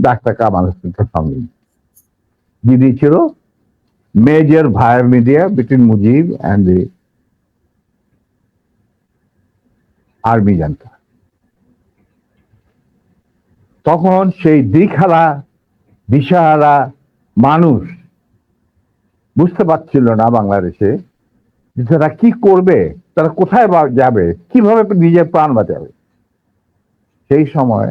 Doctor Kamal হোসেনের সঙ্গে। যিনি ছিল major via media between Mujib and the army জানতা তখন সেই দিকহারা দিশাহারা মানুষ বুঝতে পারছিল না বাংলাদেশে যে তারা কি করবে, তারা কোথায় যাবে, কীভাবে নিজের প্রাণ বাঁচাবে। সেই সময়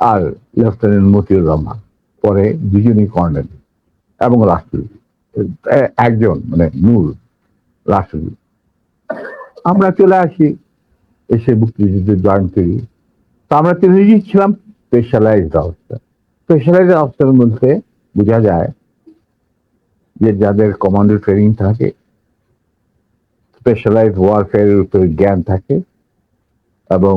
আর লেফটেন্যান্ট মতিউর রহমান, পরে দুজনই কর্নেল এবং রাষ্ট্রপতি একজন মানে নূর রাষ্ট্রপতি আমরা চলে আসি এসে মুক্তিযুদ্ধে জয়েন করি তা আমরা তিনজনই ছিলাম স্পেশালাইজড অবস্থা স্পেশালাইজড অবস্থার মধ্যে বোঝা যায় যে যাদের কমান্ডো ট্রেনিং থাকে স্পেশালাইজ ওয়ারফেয়ারের উপরে জ্ঞান থাকে এবং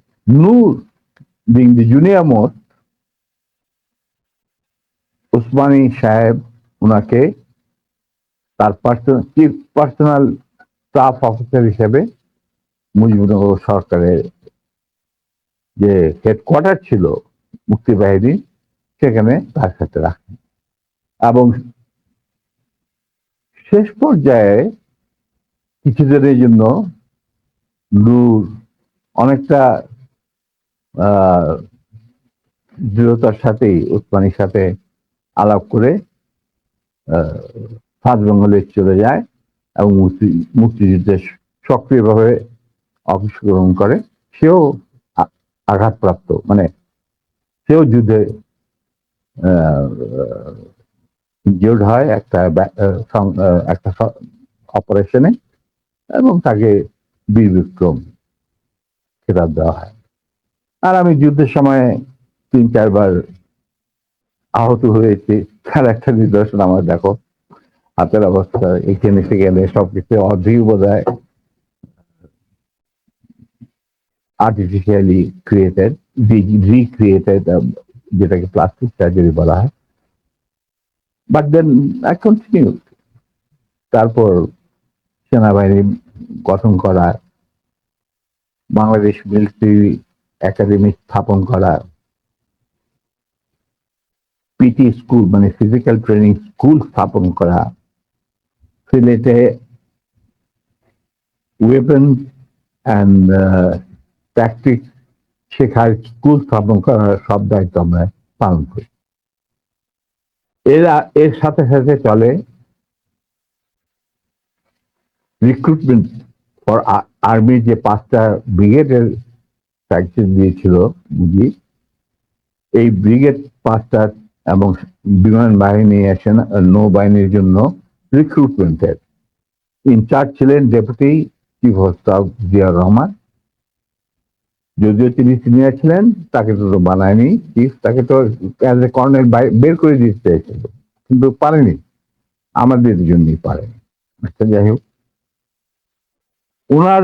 Nur being the junior most Osmani সাহেব ওনাকে তার personal chief personal staff officer হিসেবে মুজিবনগর সরকারের যে হেডকোয়ার্টার ছিল, মুক্তি মুক্তিবাহিনী সেখানে তার সাথে রাখেন। এবং শেষ পর্যায়ে কিছুদিনের জন্য নূর অনেকটা দৃঢ়তার সাথেই, উসমানির সাথে আলাপ করে সাত বেঙ্গলে চলে যায় এবং মুক্তি, মুক্তিযুদ্ধে সক্রিয়ভাবে অংশগ্রহণ করে। সেও আঘাতপ্রাপ্ত মানে সেও যুদ্ধে ইনজিওর্ড হয় একটা একটা অপারেশনে এবং তাকে বীর বিক্রম খেতাব দেওয়া হয়। আর আমি যুদ্ধের সময় তিন, চারবার আহত হয়েছি। তার একটা নিদর্শন আমার, দেখো, হাতের অবস্থা, এখানে সেখানে সবকিছু অর্ধেক বোধ হয় আর্টিফিশিয়ালি ক্রিয়েটেড রিক্রিয়েটেড যেটাকে প্লাস্টিক সার্জারি বলা হয়। বাট দেন কন্টিনিউ তারপর সেনাবাহিনী গঠন করা, বাংলাদেশ মিলিটারি একাডেমি স্থাপন করা। পিটি স্কুল মানে ফিজিক্যাল ট্রেনিং স্কুল স্থাপন করা। সিলেটে ওয়েপন অ্যান্ড ট্যাকটিক শেখার স্কুল স্থাপন করার সব দায়িত্ব আমরা পালন করি। এরা, এর সাথে সাথে চলে রিক্রুটমেন্ট ফর আর্মির যে পাঁচটা ব্রিগেডের প্র্যাকটিস দিয়েছিল বুঝি এই ব্রিগেড পাঁচটা এবং বিমান বাহিনী আসেন নৌবাহিনীর জন্য রিক্রুটমেন্টের ইনচার্জ ছিলেন deputy chief of staff Ziaur Rahman. যদিও তিনি সিনিয়র ছিলেন, তাকে তো বানায়নি চিফ তাকে তো অ্যাজ এ কর্নেল বের করে দিতে চাইছিল কিন্তু পারেনি। আমাদের জন্যই পারেনি। আচ্ছা যাই হোক। ওনার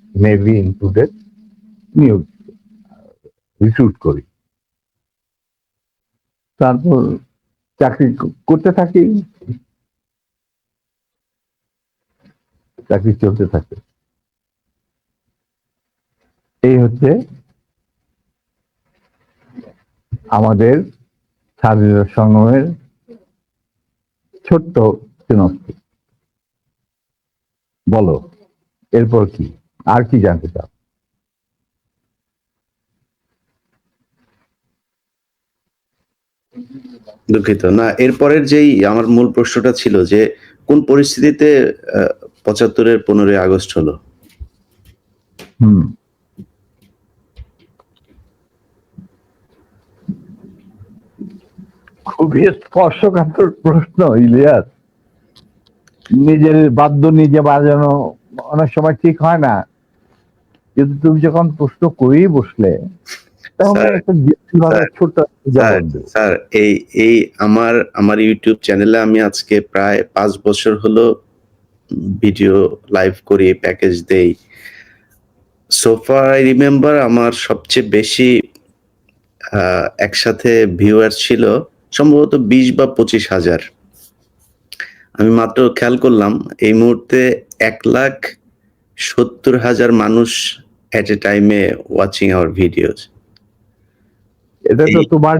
নেভি ইনক্লুডেড নিয়োগ রিক্রুট করি। তারপর চাকরি করতে থাকি। চাকরি চলতে থাকে। এই হচ্ছে আমাদের স্বাধীনতা সংগ্রামের ছোট্ট সিনস্তি বলো, এরপর কি? আর কি জানতে চাও? দুঃখিত। না এরপরের যেই আমার মূল প্রশ্নটা ছিল যে কোন পরিস্থিতিতে পঁচাত্তরের পনেরোই আগস্ট হলো? হুম। খুবই স্পর্শকাতর প্রশ্ন ইলিয়াস। নিজের বাদ্য নিজে বাজানো অনেক সময় ঠিক হয় না। কিন্তু তুমি যখন প্রশ্ন করেই বসলে স্যার, এই এই আমার আমার ইউটিউব চ্যানেলে আমি আজকে প্রায় পাঁচ বছর হলো ভিডিও লাইভ করি প্যাকেজ দেই। সোফার আই রিমেম্বার আমার সবচেয়ে বেশি একসাথে ভিউয়ার ছিল সম্ভবত বিশ বা পঁচিশ হাজার। আমি মাত্র খেয়াল করলাম এই মুহূর্তে এক লাখ সত্তর হাজার মানুষ এট এ টাইমে ওয়াচিং আওয়ার ভিডিওস এটা তো তোমার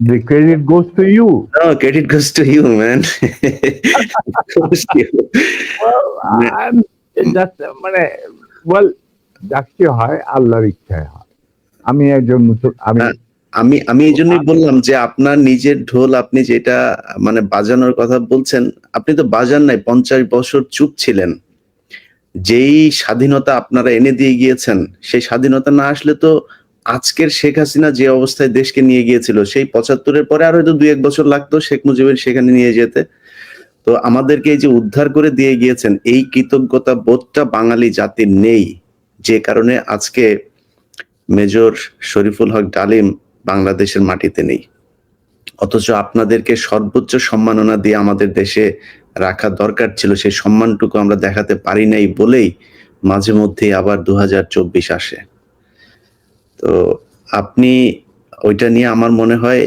the credit goes to you No, credit goes to you, man. to you. And it just, মানে ওয়েল যাকে হয় আল্লাহর ইচ্ছায় হয় আমি একজন আমি হ্যাঁ। আমি আমি এই জন্যই বললাম যে আপনার নিজের ঢোল আপনি যেটা মানে বাজানোর কথা বলছেন আপনি তো বাজান নাই পঞ্চাশ বছর চুপ ছিলেন যেই স্বাধীনতা আপনারা এনে দিয়ে গিয়েছেন, সেই স্বাধীনতা না আসলে তো আজকের শেখ হাসিনা যে অবস্থায় দেশকে নিয়ে গিয়েছিল, সেই পঁচাত্তরের পরে আর হয়তো দুই এক বছর লাগতো শেখ মুজিবের সেখানে নিয়ে যেতে। তো আমাদেরকে এই যে উদ্ধার করে দিয়ে গিয়েছেন, এই কৃতজ্ঞতা বোধটা বাঙালি জাতির নেই। যে কারণে আজকে মেজর শরীফুল হক ডালিম বাংলাদেশের মাটিতে নেই। অথচ আপনাদেরকে সর্বোচ্চ সম্মাননা দিয়ে আমাদের দেশে রাখা দরকার ছিল, সেই সম্মানটুকু আমরা দেখাতে পারি নাই বলেই মাঝে মধ্যেই আবার দু হাজার চব্বিশ আসে। তো আপনি ওইটা নিয়ে আমার মনে হয়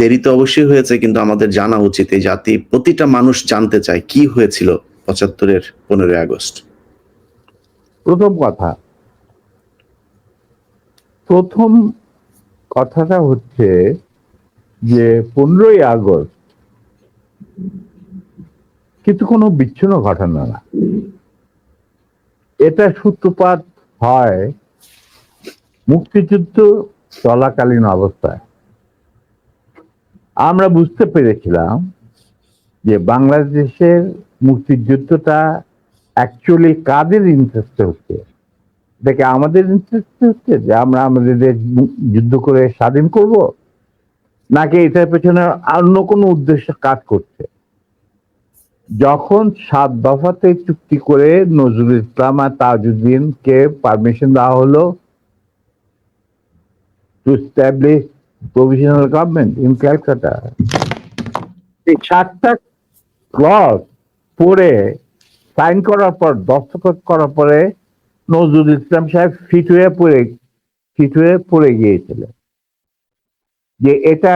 দেরি তো অবশ্যই হয়েছে, কিন্তু আমাদের জানা উচিত এই জাতি, প্রতিটা মানুষ জানতে চায় কি হয়েছিল পঁচাত্তরের পনেরোই আগস্ট। প্রথম কথা, প্রথম কথাটা হচ্ছে যে পনেরোই আগস্ট কিন্তু কোনো বিচ্ছিন্ন ঘটনা না। এটা সূত্রপাত হয় মুক্তিযুদ্ধ চলাকালীন অবস্থায়। আমরা বুঝতে পেরেছিলাম যে বাংলাদেশের মুক্তিযুদ্ধটা অ্যাকচুয়ালি কাদের ইন্টারেস্টে হচ্ছে? দেখে আমাদের ইন্টারেস্টে হচ্ছে যে আমরা আমাদের যুদ্ধ করে স্বাধীন করব? নাকি এটার পেছনে অন্য কোনো উদ্দেশ্য কাজ করছে? যখন সাত দফাতে চুক্তি করে নজরুল ইসলাম আর তাজউদ্দিনকে পারমিশন দেওয়া হলো to establish provisional government in Calcutta এই সাতটা ক্লজ পড়ে সাইন করার পর, দস্তখত করার পরে নজরুল ইসলাম সাহেব ফিট হয়ে পড়ে, ফিট হয়ে পড়ে গিয়েছিলেন। যে এটা